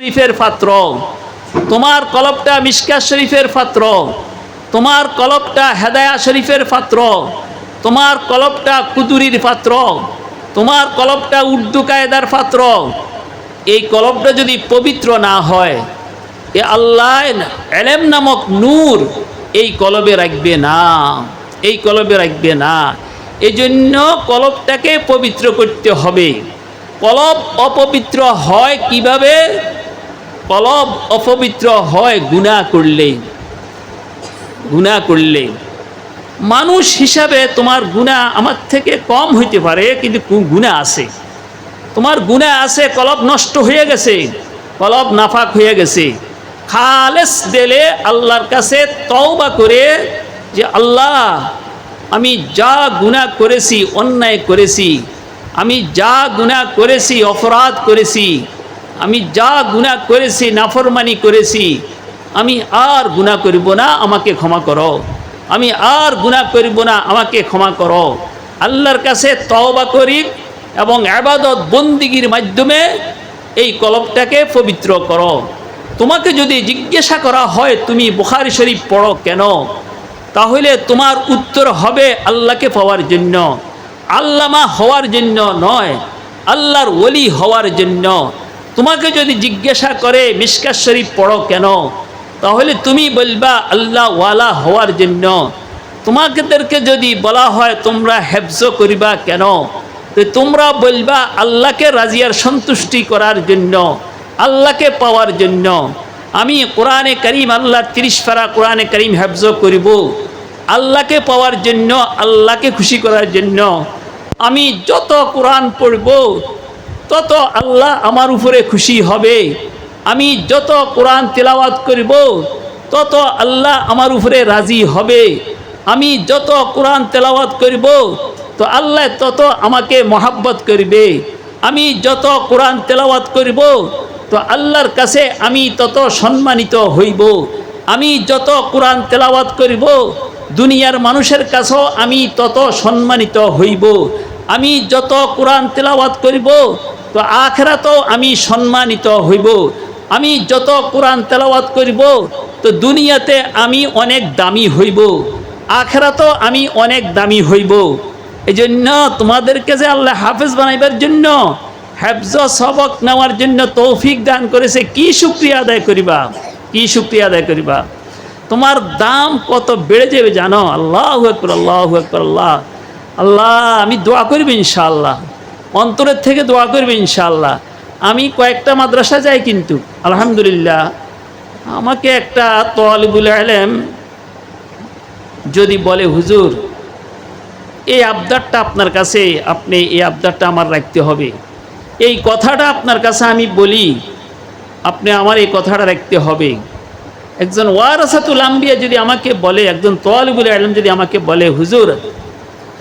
শরীফের পাত্র। তোমার কলবটা মিশকা শরীফের পাত্র। তোমার কলবটা হেদায়া শরীফের পাত্র। তোমার কলবটা কুতুরির পাত্র। তোমার কলবটা উর্দু কায়দার পাত্র। এই কলবটা যদি পবিত্র না হয়, এ আল্লাহ এলেম নামক নূর এই কলবে রাখবে না। এই কলবে রাখবে না। এই জন্য কলবটাকে পবিত্র করতে হবে। কলব অপবিত্র হয় কীভাবে? কলব অপবিত্র হয় গুণা করলে গুণা করলে মানুষ হিসাবে তোমার গুণা আমার থেকে কম হইতে পারে, কিন্তু গুণা আছে। তোমার গুণা আছে, কলব নষ্ট হয়ে গেছে, কলব নাফাক হয়ে গেছে। খালেস দেলে আল্লাহর কাছে তওবা করে যে, আল্লাহ, আমি যা গুণা করেছি, অন্যায় করেছি, আমি যা গুণা করেছি, অপরাধ করেছি আমি যা গুণা করেছি, নাফরমানি করেছি, আমি আর গুণা করিব না, আমাকে ক্ষমা করো। আমি আর গুণা করিব না, আমাকে ক্ষমা করো। আল্লাহর কাছে তওবা করি এবং আবাদত বন্দিগির মাধ্যমে এই কলবটাকে পবিত্র করো। তোমাকে যদি জিজ্ঞাসা করা হয়, তুমি বুখারি শরীফ পড়ো কেন? তাহলে তোমার উত্তর হবে আল্লাহকে পাওয়ার জন্য। আল্লামা হওয়ার জন্য নয়, আল্লাহর ওলি হওয়ার জন্য। তোমাকে যদি জিজ্ঞাসা করে মিসকার শরীফ পড়ো কেন, তাহলে তুমি বলবা, আল্লাহ ওয়ালা হওয়ার জন্য। তোমাকেদেরকে যদি বলা হয়, তোমরা হেফজ করিবা কেন? তো তোমরা বলবা, আল্লাহকে রাজিয়ার সন্তুষ্টি করার জন্য, আল্লাহকে পাওয়ার জন্য। আমি কোরআনে করিম আল্লাহ তিরিশ ফারা কোরআনে করিম হেফজ করিব। আল্লাহকে পাওয়ার জন্য, আল্লাহকে খুশি করার জন্য। আমি যত কোরআন পড়ব তত আল্লাহ আমার উপরে খুশি হবে। আমি যত কোরআন তেলাওয়াত করব, তত আল্লাহ আমার উপরে রাজি হবে। আমি যত কোরআন তেলাওয়াত করব, তো আল্লাহ তত আমাকে মহাব্বত করবে। আমি যত কোরআন তেলাওয়াত করব, তো আল্লাহর কাছে আমি তত সম্মানিত হইব। আমি যত কোরআন তেলাওয়াত করব, দুনিয়ার মানুষের কাছেও আমি তত সম্মানিত হইব। আমি যত কোরআন তেলাওয়াত করব তো আখরাতেও আমি সম্মানিত হইব। আমি যত কোরআন তেলাওয়াত করব, তো দুনিয়াতে আমি অনেক দামি হইব। আখরাতেও আমি অনেক দামি হইব। এই জন্য তোমাদেরকে যে আল্লাহ হাফেজ বানাইবার জন্য, হেফজ সবক নেওয়ার জন্য তৌফিক দান করেছে, কি শুক্রিয়া আদায় করিবা? কি শুক্রিয়া আদায় করিবা? তোমার দাম কত বেড়ে যাবে জানো? আল্লাহ আল্লাহ আল্লাহ। আল্লাহ, আমি দোয়া করবি ইনশাআল্লাহ। অন্তরের থেকে দোয়া করবি ইনশাল্লাহ আমি কয়েকটা মাদ্রাসা যাই কিন্তু, আলহামদুলিল্লাহ। আমাকে একটা তোয়ালিবুল আলেম যদি বলে, হুজুর, এই আবদারটা আপনার কাছে, আপনি এই আবদারটা আমার রাখতে হবে। এই কথাটা আপনার কাছে আমি বলি, আপনি আমার এই কথাটা রাখতে হবে। একজন ওয়ারাসাতুল আম্বিয়া যদি আমাকে বলে, একজন তোয়ালিবুল আলম যদি আমাকে বলে, হুজুর,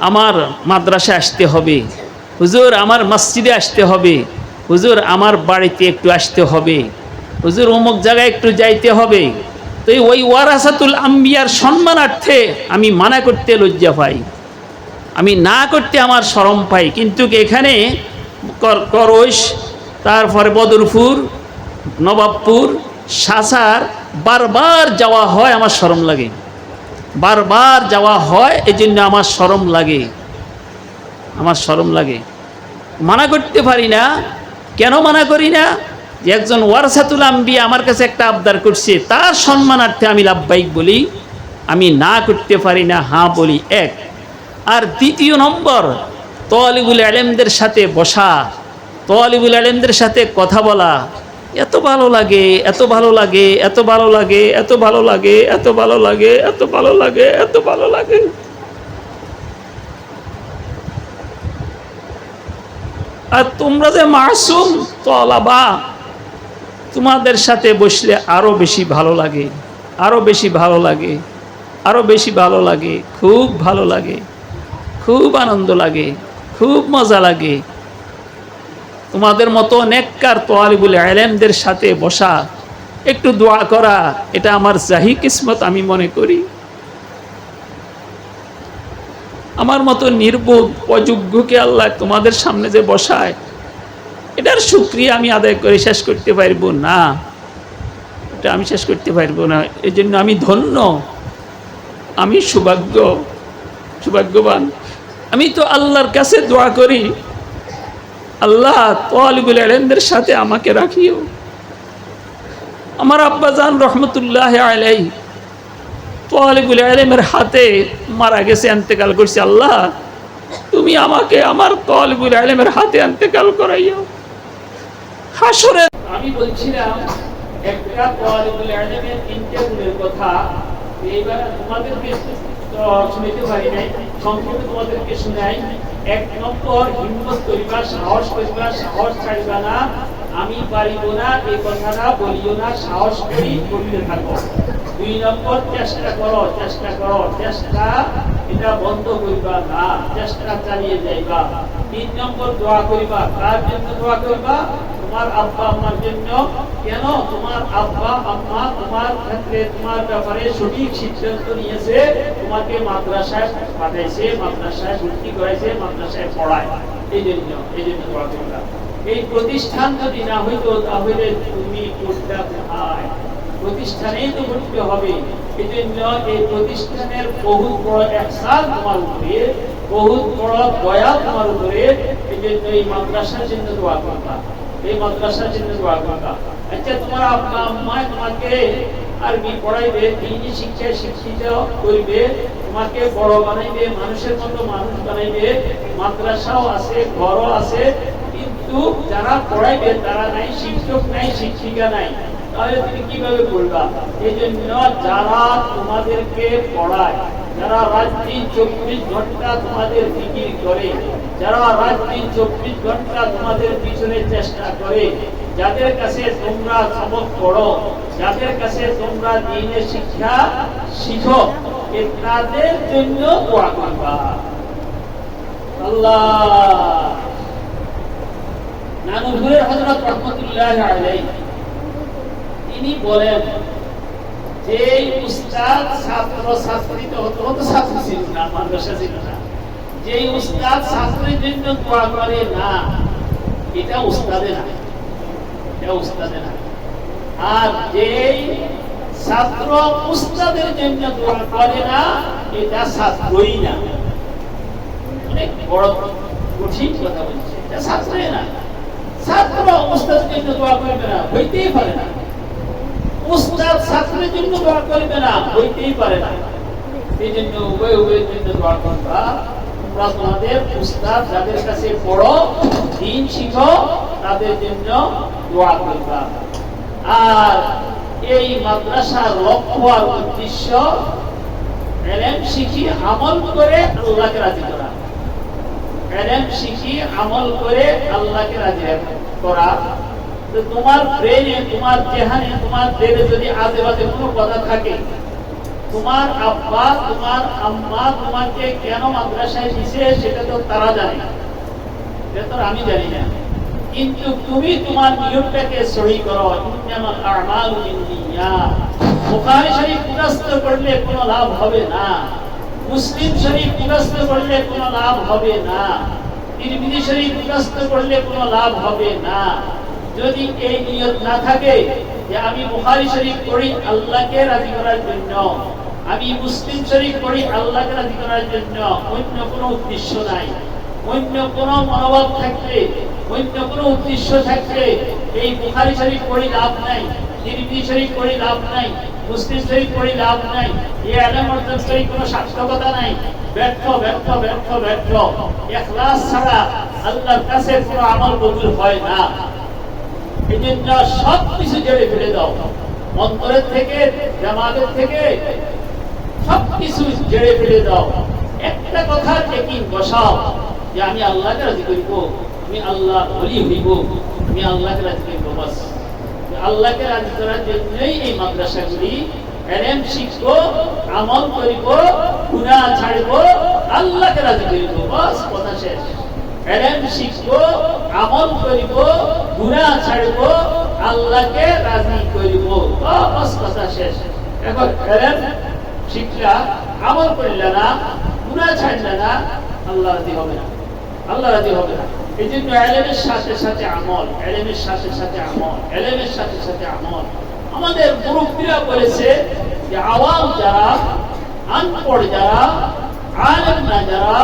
আমার মাদ্রাসায় আসতে হবে। হুজুর, আমার মসজিদে আসতে হবে। হুজুর, আমার বাড়িতে একটু আসতে হবে। হুজুর, অমুক জায়গায় একটু যাইতে হবে। তো ওই ওয়ারাসাতুল আম্বিয়ার সম্মানার্থে আমি মানা করতে লজ্জা পাই। আমি না করতে আমার শরম পাই। কিন্তু এখানে কর- করইশ তারপরে বদরপুর, নবাবপুর, সাসার বারবার যাওয়া হয় আমার শরম লাগে। বারবার যাওয়া হয় এই জন্য আমার শরম লাগে। আমার শরম লাগে। মানা করতে পারি না। কেন মানা করি না? যে একজন ওয়ারসাতুল আম্বি আমার কাছে একটা আবদার করছে, তার সম্মানার্থে আমি লাভবাহিক বলি। আমি না করতে পারি না, হাঁ বলি এক। আর দ্বিতীয় নম্বর তোয়ালিবুল আলেমদের সাথে বসা তোয়ালিবুল আলেমদের সাথে কথা বলা। এত ভালো লাগে, এত ভালো লাগে, এত ভালো লাগে, এত ভালো লাগে, এত ভালো লাগে, এত ভালো লাগে, এত ভালো লাগে। আর তোমরা যে মাসুম তলাবা, তোমাদের সাথে বসলে আরও বেশি ভালো লাগে, আরও বেশি ভালো লাগে, আরও বেশি ভালো লাগে, খুব ভালো লাগে, খুব আনন্দ লাগে, খুব মজা লাগে। তোমাদের মতো নেককার তোয়ালিবুল আলেমদের সাথে বসা, একটু দোয়া করা, এটা আমার জাহি কিসমত আমি মনে করি। আমার মতো নির্বোধ, অযোগ্যকে আল্লাহ তোমাদের সামনে যে বসায়, এটার সুক্রিয়া আমি আদায় করে শেষ করতে পারব না। এটা আমি শেষ করতে পারব না। এই জন্য আমি ধন্য, আমি সৌভাগ্য, সৌভাগ্যবান। আমি তো আল্লাহর কাছে দোয়া করি, আল্লাহ তোয়ালিবুল আলমদের সাথে আমাকে রাখিও। আমার আব্বাজান রহমতুল্লাহ আলাই তোয়ালিবুল আলমের হাতে মারা গেছে, এন্তেকাল করছে আল্লাহ। তুমি আমাকে আমার তোয়ালিবুল আলমের হাতে এন্তেকাল করাইও হাসরে আমি বলছিলাম, একটা তোয়ালিবুল আলমের তিনটে গুণের কথা। এইবার তোমাদেরকে শুনতে পারি নাই, সংক্ষেপে তোমাদেরকে শুনাই। এক নম্বর, হিম্মত করিবা, সাহস করিবা, সাহস ছাড়িবা না। আমি পারিব না, এই কথাটা বলিও না, সাহস করি করতে থাকো। দুই নম্বর, চেষ্টা করো চেষ্টা করো। চেষ্টা, এটা বন্ধ করিবা না, চেষ্টা চালিয়ে যাইবা। তিন নম্বর, দোয়া করিবা। কার জন্য দোয়া করিবা? তোমার আব্বা আম্মার জন্য। কেন? তোমার আব্বা আম্মা তোমার ক্ষেত্রে তোমার ব্যাপারে সঠিক সিদ্ধান্ত নিয়েছে। তোমাকে মাদ্রাসায় পাঠাইছে, মাদ্রাসায় ভর্তি করাইছে, মাদ্রাসায় পড়ায়। এই জন্য এই জন্য দোয়া করিবা। এই প্রতিষ্ঠান যদি না হইতো, তাহলে তুমি প্রতিষ্ঠানেই তো করতে হবে। এই প্রতিষ্ঠানের বড় একসাল তোমার উপরে বড় তোমার উপরে এই মাদ্রাসার জন্য দোয়া এই মাদ্রাসার জন্য দোয়া আচ্ছা তোমার আব্বা তোমাকে আরবি পড়াইবে দিনী শিক্ষায় শিক্ষিত করবে, তোমাকে বড় বানাইবে, মানুষের মতো মানুষ বানাইবে, মাদ্রাসাও আছে, ঘরও আছে কিন্তু যারা পড়াইবে, তারা নাই, শিক্ষক নাই, শিক্ষিকা নাই। তাহলে তুমি কীভাবে পড়বা? এই জন্য যারা তোমাদেরকে পড়ায়, যারা রাত দিন চব্বিশ ঘণ্টা তোমাদের ফিকির করে, যারা রাত দিন চব্বিশ ঘণ্টা তোমাদের পিছনে চেষ্টা করে, যাদের কাছে তোমরা সবক পড়ো, যাদের কাছে তোমরা দিনের শিক্ষা শিখো তাদের জন্য দোয়া করবা। আল্লাহ! নানুপুরের হজরত তিনি বলেন যে উস্তাদ ছাত্র, ছাত্রী তো হতো তো ছাত্র ছিল না, মাদ্রাসা ছিল না। যে উস্তাদ ছাত্রের জন্য দোয়া করে না, এটা উস্তাদে না। এটা উস্তাদে না। আর যে ছাত্র উস্তাদের জন্য দোয়া করে না, এটা ছাত্রই না। অনেক বড় কঠিন কথা বলছে, এটা ছাত্রই না। ছাত্র উস্তাদের জন্য দোয়া করবে না, হইতেই পারে না। উস্তাদ ছাত্রের জন্য দোয়া করবে না, হইতেই পারে না। এই জন্য উভয় উভয়ের জন্য দোয়া করবা। তোমরা তোমাদের উস্তাদ যাদের কাছে পড়ো, দিন শিখো, তাদের জন্য দোয়া করবা। আর এই মাদ্রাসার লক্ষ্য আর উদ্দেশ্য শিখি আমল করে আল্লাহকে রাজি করা। শিখি আমল করে আল্লাহকে রাজি করা। তো তোমার ব্রেনে তোমার জেহানে, তোমার ব্রেনে যদি কোনো কথা থাকে, তোমার আব্বা, তোমার আম্মা তোমাকে কেন মাদ্রাসায় দিছে সেটা তো তারা জানে। সেটা তো আমি জানি না। কিন্তু তুমি তোমার নিয়মটাকে সহি করো। ইন্নামাল আমালু করলে কোনো লাভ হবে না। মুসলিম শরীফ মুখস্থ করলে কোনো লাভ হবে না। তিরমিজি শরীফ মুখস্থ করলে কোনো লাভ হবে না। যদি এই নিয়ত না থাকে যে আমি বুখারী শরীফ পড়ি আল্লাহকে রাজি করার জন্য, আমি মুসলিম শরীফ পড়ি আল্লাহকে রাজি করার জন্য, অন্য কোনো উদ্দেশ্য নাই। অন্য কোনো মনোভাব থাকলে, অন্য কোনো উদ্দেশ্য থাকলে এই বুখারী শরীফ পড়ি লাভ নাই, তিরমিজি শরীফ পড়ি লাভ নাই। মুসলিম লাভ নাই। আলম অর্জন কোনো সার্থকতা নাই। ব্যর্থ ব্যর্থ ব্যর্থ ব্যর্থ। ছাড়া আল্লাহর কাছে কোনো আমল হয় না। সব কিছু জেড়ে ফেলে দাও। অন্তরের থেকে, জামাতের থেকে সব কিছু জেড়ে ফেলে দাও। একটা কথা বসাও যে আমি আল্লাহকে রাজি করিব, আমি আল্লাহ বলি হইব, আমি আল্লাহকে রাজি করিব, বাস। আল্লাহকে রাজি করার জন্যই এই মাদ্রাসাগুলি এলেম শিখব আমল করিব গুনাহ ছাড়ব আল্লাহকে রাজি করিব বাস কথা শেষ। শিখব আমল করিব ছাড়ব আল্লাহকে রাজি করিব বাস কথা শেষ। এখন এলেম শিখলা আমল করলে না, গুনাহ ছাড়লে না, আল্লাহ রাজি হবে না। আল্লাহ রাজি হবে না। এই জন্য এলেমের সাথে সাথে আমল, এলেমের সাথে সাথে আমল, এলেমের সাথে সাথে আমল। আমাদের মুরব্বীরা বলেছে যে আওয়াম যারা, আনপড় যারা আলেম না যারা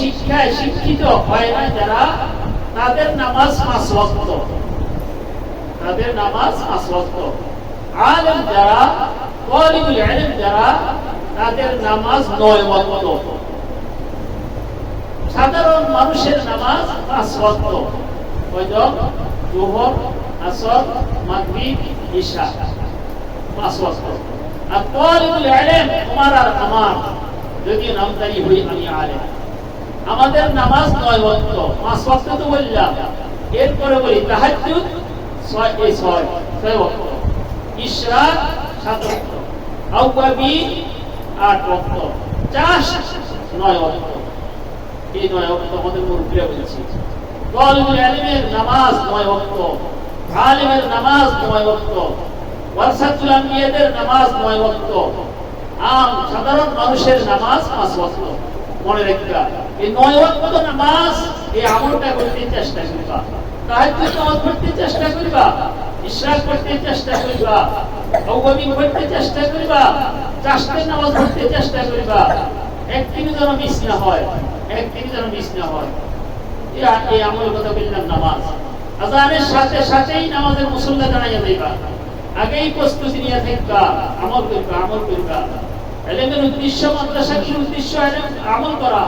শিক্ষায় শিক্ষিত হয় না যারা, তাদের নামাজ পাঁচ তাদের নামাজ পাঁচ ওয়াক্ত। আলেম যারা ইলম যারা, তাদের নামাজ নয় সাধারণ মানুষের নামাজ পাঁচ ওয়াক্ত কয়জন জোহর আসর, মাগরিব, ঈশা পাঁচ ওয়াক্ত আর তালিবুল ইলম তোমার আর আমার যদি নামদারি হই আমি আলেম। আমাদের নামাজ নয় ওয়াক্ত পাঁচ ওয়াক্ত তো বললাম। এরপরে বলি, তাহাজ্জুদ ছয়, এই ছয় ছয় ওয়াক্ত ইশরাক সাত ওয়াক্ত আউয়াবি আট ওয়াক্ত চাষ নয় ওয়াক্ত এই নয় ওয়াক্ত আমাদের মুরব্বীরা বলেছি তালিবুল নামাজ নয় ওয়াক্ত, আলিমের নামাজ নয় ওয়াক্ত, ওয়ারসাতুল আম্বিয়াদের নামাজ নয় ওয়াক্ত, আম সাধারণ মানুষের নামাজ পাঁচ ওয়াক্ত। মনে রাখবা, এই নয় ওয়াক্ত নামাজ, এই আমলটা করতে চেষ্টা করবা। তাহাজ্জুদ নামাজ পড়তে চেষ্টা করবা, ইশরাক করতে চেষ্টা করবা আওয়াবি পড়তে চেষ্টা করবা চাষের নামাজ পড়তে চেষ্টা করবা। একদিন যেন মিস না হয়। একদিন যেন মিস না হয়। এই এই আমল কথা বললাম নামাজ। আজানের সাথে সাথেই নামাজের মুসল্লা জানাইয়া যাইবা আগেই প্রস্তুতি নিয়ে থাকবা আমল করবা আমল করবা। এলেমের উদ্দেশ্য মাদ্রাসার উদ্দেশ্য? এলেম আমল করা।